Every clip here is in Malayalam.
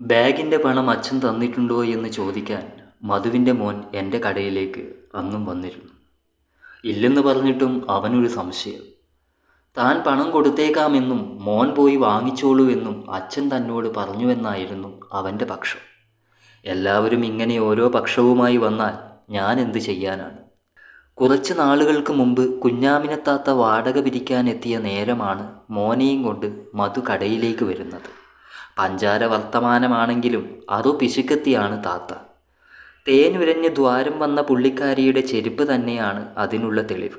ബാഗിന്റെ പണം അച്ഛൻ തന്നിട്ടുണ്ടോ എന്ന് ചോദിക്കാൻ മധുവിന്റെ മോൻ എന്റെ കടയിലേക്ക് അന്നും വന്നിരുന്നു. ഇല്ലെന്ന് പറഞ്ഞിട്ടും അവനൊരു സംശയം. താൻ പണം കൊടുത്തേക്കാമെന്നും മോൻ പോയി വാങ്ങിച്ചോളൂ എന്നും അച്ഛൻ തന്നോട് പറഞ്ഞുവെന്നായിരുന്നു അവന്റെ പക്ഷം. എല്ലാവരും ഇങ്ങനെ ഓരോ പക്ഷവുമായി വന്നാൽ ഞാൻ എന്ത് ചെയ്യാനാണ്? കുറച്ച് നാളുകൾക്ക് മുമ്പ് കുഞ്ഞാമിനത്താത്ത വാടക പിരിക്കാനെത്തിയ നേരമാണ് മോനെയും കൊണ്ട് മധു കടയിലേക്ക് വരുന്നത്. പഞ്ചാര വർത്തമാനമാണെങ്കിലും അതു പിശുക്കത്തിയാണ് താത്ത. തേനുരഞ്ഞ് ദ്വാരം വന്ന പുള്ളിക്കാരിയുടെ ചെരുപ്പ് തന്നെയാണ് അതിനുള്ള തെളിവ്.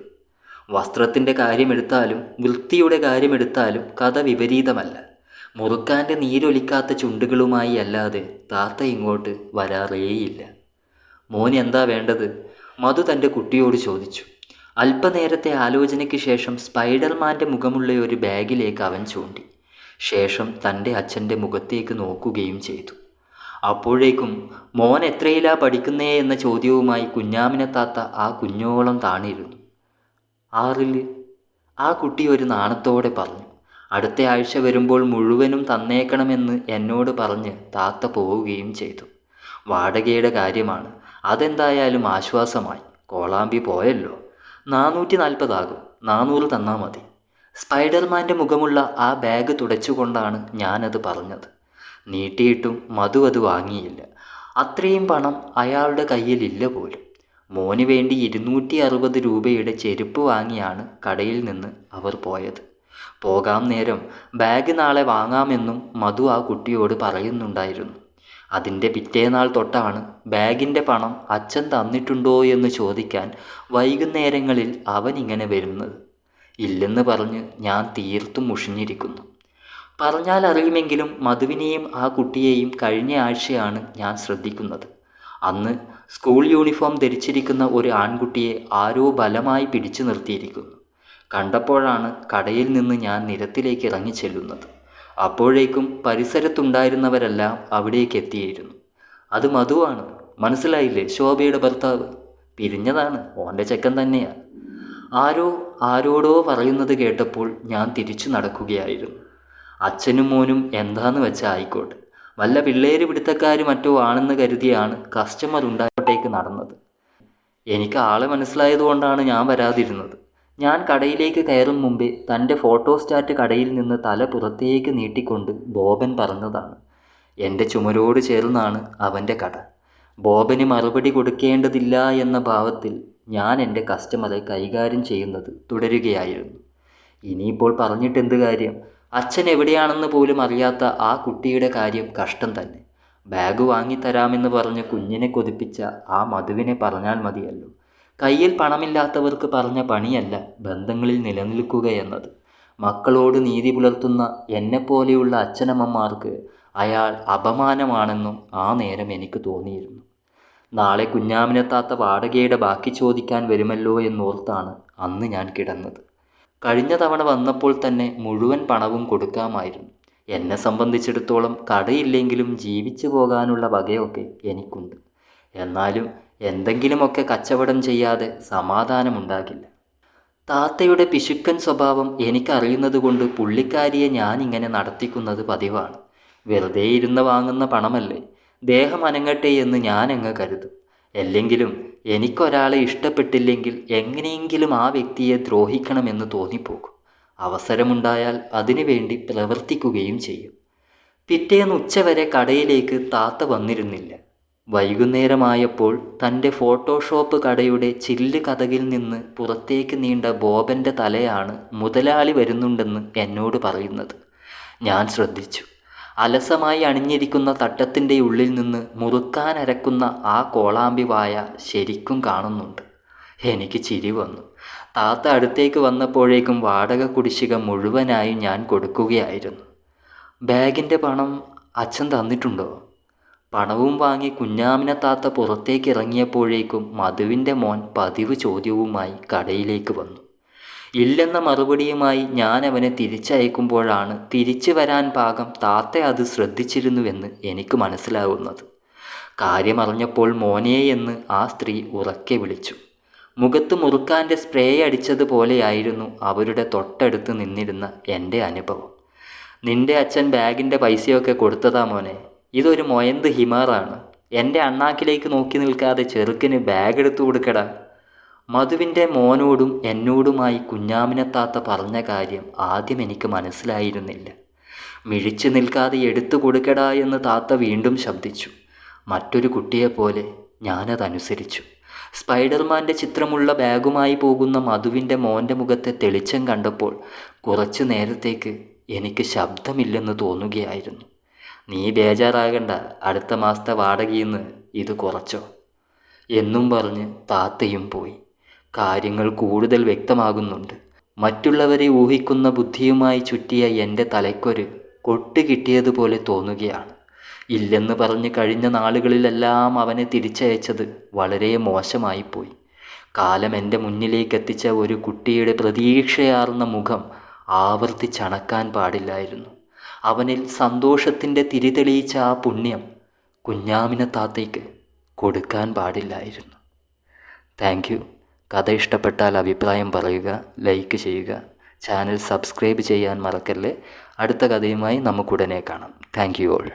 വസ്ത്രത്തിന്റെ കാര്യമെടുത്താലും വൃത്തിയുടെ കാര്യമെടുത്താലും കഥ വിപരീതമല്ല. മുറുക്കാന്റെ നീരൊലിക്കാത്ത ചുണ്ടുകളുമായി അല്ലാതെ താത്ത ഇങ്ങോട്ട് വരാറേയില്ല. മോൻ എന്താ വേണ്ടത്? മധു തന്റെ കുട്ടിയോട് ചോദിച്ചു. അല്പനേരത്തെ ആലോചനയ്ക്ക് ശേഷം സ്പൈഡർമാന്റെ മുഖമുള്ള ഒരു ബാഗിലേക്ക് അവൻ ചൂണ്ടി. ശേഷം തന്റെ അച്ഛന്റെ മുഖത്തേക്ക് നോക്കുകയും ചെയ്തു. അപ്പോഴേക്കും മോൻ എത്രയിലാ പഠിക്കുന്നേ? എന്ന ചോദ്യവുമായി കുഞ്ഞാമിനത്താത്ത ആ കുഞ്ഞോളം താണിരുന്നു. ആറിൽ? ആ കുട്ടി ഒരു നാണത്തോടെ പറഞ്ഞു. അടുത്ത ആഴ്ച വരുമ്പോൾ മുഴുവനും തന്നേക്കണമെന്ന് എന്നോട് പറഞ്ഞ് താത്ത പോവുകയും ചെയ്തു. വാടകയുടെ കാര്യമാണ്. അതെന്തായാലും ആശ്വാസമായി. കോളാമ്പി പോയല്ലോ. നാനൂറ്റി നാൽപ്പതാകും നാനൂറ് തന്നാൽ മതി. സ്പൈഡർമാന്റെ മുഖമുള്ള ആ ബാഗ് തുടച്ചുകൊണ്ടാണ് ഞാനത് പറഞ്ഞത്. നീട്ടിയിട്ടും മധു അത് വാങ്ങിയില്ല. അത്രയും പണം അയാളുടെ കയ്യിലില്ല പോലും. മോന് വേണ്ടി ഇരുന്നൂറ്റി അറുപത് രൂപയുടെ ചെരുപ്പ് വാങ്ങിയാണ് കടയിൽ നിന്ന് അവർ പോയത്. പോകാം നേരം ബാഗ് നാളെ വാങ്ങാമെന്നും മധു ആ കുട്ടിയോട് പറയുന്നുണ്ടായിരുന്നു. അതിന്റെ പിറ്റേനാൾ തൊട്ടാണ് ബാഗിന്റെ പണം അച്ഛൻ തന്നിട്ടുണ്ടോ എന്ന് ചോദിക്കാൻ വൈകുന്നേരങ്ങളിൽ അവൻ ഇങ്ങനെ വരുന്നത്. ഇല്ലെന്ന് പറഞ്ഞ് ഞാൻ തീർത്തും മുഷിഞ്ഞിരിക്കുന്നു. പറഞ്ഞാൽ അറിയുമെങ്കിലും മധുവിനെയും ആ കുട്ടിയെയും കഴിഞ്ഞ ആഴ്ചയാണ് ഞാൻ ശ്രദ്ധിക്കുന്നത്. അന്ന് സ്കൂൾ യൂണിഫോം ധരിച്ചിരിക്കുന്ന ഒരു ആൺകുട്ടിയെ ആരോ ബലമായി പിടിച്ചു നിർത്തിയിരിക്കുന്നു. കണ്ടപ്പോഴാണ് കടയിൽ നിന്ന് ഞാൻ നിരത്തിലേക്ക് ഇറങ്ങി ചെല്ലുന്നത്. അപ്പോഴേക്കും പരിസരത്തുണ്ടായിരുന്നവരെല്ലാം അവിടേക്ക് എത്തിയിരുന്നു. അത് മധുവാണ്. മനസ്സിലായില്ലേ ശോഭയുടെ ഭർത്താവ്? പിരിഞ്ഞതാണ്. ഓന്റെ ചെക്കൻ തന്നെയാണ് ആരോ ആരോടോ പറയുന്നത് കേട്ടപ്പോൾ ഞാൻ തിരിച്ചു നടക്കുകയായിരുന്നു. അച്ഛനും മോനും എന്താന്ന് വെച്ചാൽ ആയിക്കോട്ടെ. വല്ല പിള്ളേര് പിടുത്തക്കാർ മറ്റോ ആണെന്ന് കരുതിയാണ് കസ്റ്റമർ ഉണ്ടായിട്ടേക്ക് നടന്നത്. എനിക്ക് ആളെ മനസ്സിലായതുകൊണ്ടാണ് ഞാൻ വരാതിരുന്നത്. ഞാൻ കടയിലേക്ക് കയറും മുമ്പേ തന്റെ ഫോട്ടോസ്റ്റാറ്റ് കടയിൽ നിന്ന് തല പുറത്തേക്ക് നീട്ടിക്കൊണ്ട് ബോബൻ പറഞ്ഞതാണ്. എന്റെ ചുമരോട് ചേർന്നാണ് അവന്റെ കട. ബോബന് മറുപടി കൊടുക്കേണ്ടതില്ല എന്ന ഭാവത്തിൽ ഞാൻ എന്റെ കസ്റ്റമറെ കൈകാര്യം ചെയ്യുന്നത് തുടരുകയായിരുന്നു. ഇനിയിപ്പോൾ പറഞ്ഞിട്ടെന്ത് കാര്യം? അച്ഛൻ എവിടെയാണെന്ന് പോലും അറിയാത്ത ആ കുട്ടിയുടെ കാര്യം കഷ്ടം തന്നെ. ബാഗ് വാങ്ങിത്തരാമെന്ന് പറഞ്ഞ് കുഞ്ഞിനെ കൊതിപ്പിച്ച ആ മധുവിനെ പറഞ്ഞാൽ മതിയല്ലോ. കയ്യിൽ പണമില്ലാത്തവർക്ക് പറഞ്ഞ പണിയല്ല ബന്ധങ്ങളിൽ നിലനിൽക്കുക എന്നത്. മക്കളോട് നീതി പുലർത്തുന്ന എന്നെപ്പോലെയുള്ള അച്ഛനമ്മമാർക്ക് അയാൾ അപമാനമാണെന്നും ആ നേരം എനിക്ക് തോന്നിയിരുന്നു. നാളെ കുഞ്ഞാമിനെത്താത്ത വാടകയുടെ ബാക്കി ചോദിക്കാൻ വരുമല്ലോ എന്നോർത്താണ് അന്ന് ഞാൻ കിടന്നത്. കഴിഞ്ഞ തവണ വന്നപ്പോൾ തന്നെ മുഴുവൻ പണവും കൊടുക്കാമായിരുന്നു. എന്നെ സംബന്ധിച്ചിടത്തോളം കടയില്ലെങ്കിലും ജീവിച്ചു പോകാനുള്ള വകയൊക്കെ എനിക്കുണ്ട്. എന്നാലും എന്തെങ്കിലുമൊക്കെ കച്ചവടം ചെയ്യാതെ സമാധാനമുണ്ടാകില്ല. താത്തയുടെ പിശുക്കൻ സ്വഭാവം എനിക്കറിയുന്നത് കൊണ്ട് പുള്ളിക്കാരിയെ ഞാനിങ്ങനെ നടത്തിക്കുന്നത് പതിവാണ്. വെറുതെ ഇരുന്ന് വാങ്ങുന്ന പണമല്ലേ? ദേഹം അനങ്ങട്ടെ എന്ന് ഞാനങ്ങ് കരുതും. അല്ലെങ്കിലും എനിക്കൊരാളെ ഇഷ്ടപ്പെട്ടില്ലെങ്കിൽ എങ്ങനെയെങ്കിലും ആ വ്യക്തിയെ ദ്രോഹിക്കണമെന്ന് തോന്നിപ്പോകും. അവസരമുണ്ടായാൽ അതിനു വേണ്ടി പ്രവർത്തിക്കുകയും ചെയ്യും. പിറ്റേന്ന് ഉച്ചവരെ കടയിലേക്ക് താത്ത വന്നിരുന്നില്ല. വൈകുന്നേരമായപ്പോൾ തന്റെ ഫോട്ടോഷോപ്പ് കടയുടെ ചില്ല് കഥകിൽ നിന്ന് പുറത്തേക്ക് നീണ്ട ബോബന്റെ തലയാണ് മുതലാളി വരുന്നുണ്ടെന്ന് എന്നോട് പറയുന്നത്. ഞാൻ ശ്രദ്ധിച്ചു. അലസമായി അണിഞ്ഞിരിക്കുന്ന തട്ടത്തിന്റെ ഉള്ളിൽ നിന്ന് മുറുക്കാനരക്കുന്ന ആ കോളാമ്പി വായ ശരിക്കും കാണുന്നുണ്ട്. എനിക്ക് ചിരി വന്നു. താത്ത അടുത്തേക്ക് വന്നപ്പോഴേക്കും വാടക കുടിശ്ശിക മുഴുവനായി ഞാൻ കൊടുക്കുകയായിരുന്നു. ബാഗിന്റെ പണം അച്ഛൻ തന്നിട്ടുണ്ടോ? പണവും വാങ്ങി കുഞ്ഞാമിനെ താത്ത പുറത്തേക്ക് ഇറങ്ങിയപ്പോഴേക്കും മധുവിന്റെ മോൻ പതിവ് ചോദ്യവുമായി കടയിലേക്ക് വന്നു. ഇല്ലെന്ന മറുപടിയുമായി ഞാൻ അവനെ തിരിച്ചയക്കുമ്പോഴാണ് തിരിച്ചു വരാൻ പാകം താത്ത അത് ശ്രദ്ധിച്ചിരുന്നുവെന്ന് എനിക്ക് മനസ്സിലാവുന്നത്. കാര്യമറിഞ്ഞപ്പോൾ മോനെ എന്ന് ആ സ്ത്രീ ഉറക്കെ വിളിച്ചു. മുഖത്ത് മുറുക്കാന്റെ സ്പ്രേ അടിച്ചതുപോലെയായിരുന്നു അവരുടെ തൊട്ടടുത്ത് നിന്നിരുന്ന എന്റെ അനുഭവം. നിന്റെ അച്ഛൻ ബാഗിന്റെ പൈസയൊക്കെ കൊടുത്തതാ മോനെ. ഇതൊരു മൊയന്ത് ഹിമാറാണ്. എന്റെ അണ്ണാക്കിലേക്ക് നോക്കി നിൽക്കാതെ ചെറുക്കിന് ബാഗ് എടുത്തു കൊടുക്കടാ മധുവിന്റെ മോനോടും എന്നോടുമായി കുഞ്ഞാമിനത്താത്ത പറഞ്ഞ കാര്യം ആദ്യം എനിക്ക് മനസ്സിലായിരുന്നില്ല. മിഴിച്ചു നിൽക്കാതെ എടുത്തു കൊടുക്കടാ എന്ന് താത്ത വീണ്ടും ശബ്ദിച്ചു. മറ്റൊരു കുട്ടിയെപ്പോലെ ഞാനതനുസരിച്ചു. സ്പൈഡർമാന്റെ ചിത്രമുള്ള ബാഗുമായി പോകുന്ന മധുവിന്റെ മോന്റെ മുഖത്തെ തെളിച്ചം കണ്ടപ്പോൾ കുറച്ചു നേരത്തേക്ക് എനിക്ക് ശബ്ദമില്ലെന്ന് തോന്നുകയായിരുന്നു. നീ ബേജാറാകണ്ട അടുത്ത മാസത്തെ വാടകയിൽ നിന്ന് ഇത് കുറച്ചോ? എന്നും പറഞ്ഞ് താത്തയും പോയി. കാര്യങ്ങൾ കൂടുതൽ വ്യക്തമാകുന്നുണ്ട്. മറ്റുള്ളവരെ ഊഹിക്കുന്ന ബുദ്ധിയുമായി ചുറ്റിയ എന്റെ തലയ്ക്കൊരു കൊട്ട് കിട്ടിയതുപോലെ തോന്നുകയാണ്. ഇല്ലെന്ന് പറഞ്ഞ് കഴിഞ്ഞ നാളുകളിലെല്ലാം അവനെ തിരിച്ചയച്ചത് വളരെ മോശമായിപ്പോയി. കാലം എന്റെ മുന്നിലേക്ക് എത്തിച്ച ഒരു കുട്ടിയുടെ പ്രതീക്ഷയാർന്ന മുഖം ആവർത്തിച്ചണക്കാൻ പാടില്ലായിരുന്നു. അവനിൽ സന്തോഷത്തിന്റെ തിരിതെളിയിച്ച ആ പുണ്യം കുഞ്ഞാമിന താത്തയ്ക്ക് കൊടുക്കാൻ പാടില്ലായിരുന്നു. താങ്ക് കഥ ഇഷ്ടപ്പെട്ടാൽ അഭിപ്രായം പറയുക ലൈക്ക് ചെയ്യുക. ചാനൽ സബ്സ്ക്രൈബ് ചെയ്യാൻ മറക്കല്ലേ? അടുത്ത കഥയുമായി നമുക്കുടനെ കാണാം. Thank you all